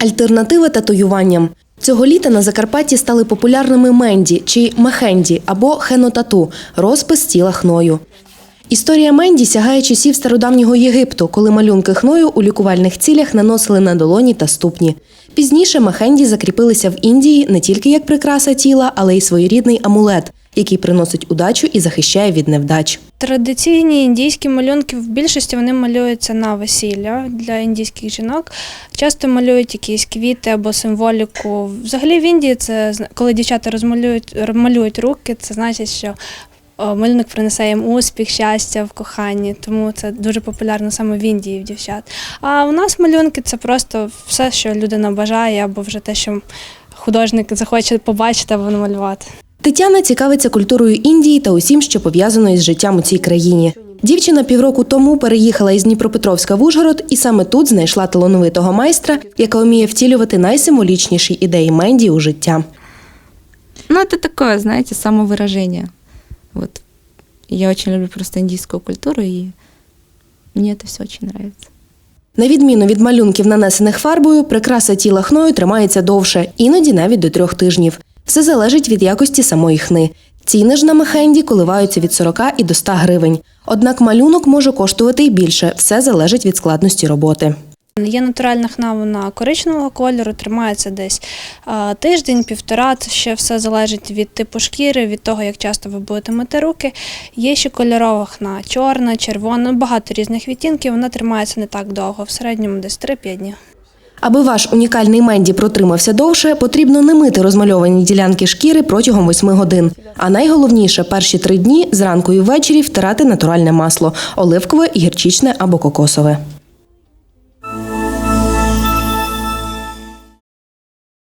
Альтернатива татуюванням. Цього літа на Закарпатті стали популярними менді чи мехенді або хенотату – розпис тіла хною. Історія Менді сягає часів стародавнього Єгипту, коли малюнки хною у лікувальних цілях наносили на долоні та ступні. Пізніше мехенді закріпилися в Індії не тільки як прикраса тіла, але й своєрідний амулет, який приносить удачу і захищає від невдач. Традиційні індійські малюнки в більшості вони малюються на весілля для індійських жінок. Часто малюють якісь квіти або символіку. Взагалі в Індії це коли дівчата розмалюють малюють руки, це значить, що малюнок принесе їм успіх, щастя в коханні. Тому це дуже популярно саме в Індії в дівчат. А у нас малюнки це просто все, що людина бажає, або вже те, що художник захоче побачити або намалювати. Тетяна цікавиться культурою Індії та усім, що пов'язано із життям у цій країні. Дівчина півроку тому переїхала із Дніпропетровська в Ужгород і саме тут знайшла талановитого майстра, яка вміє втілювати найсимволічніші ідеї Менді у життя. Ну, это такое, знаете, самовыражение. Вот. Я очень люблю просто индийскую культуру, и мне это все очень нравится. На відміну від малюнків, нанесених фарбою, прикраса тіла хною тримається довше, іноді навіть до трьох тижнів. Все залежить від якості самої хни. Ціни ж на мехенді коливаються від 40 і до 100 гривень. Однак малюнок може коштувати й більше, все залежить від складності роботи. Є натуральна хна, вона коричневого кольору, тримається десь тиждень-півтора. Це ще все залежить від типу шкіри, від того, як часто ви будете мити руки. Є ще кольорова хна, чорна, червона, багато різних відтінків. Вона тримається не так довго, в середньому десь 3-5 днів. Аби ваш унікальний менді протримався довше, потрібно не мити розмальовані ділянки шкіри протягом 8 годин. А найголовніше перші три дні зранку і ввечері втирати натуральне масло оливкове, гірчичне або кокосове.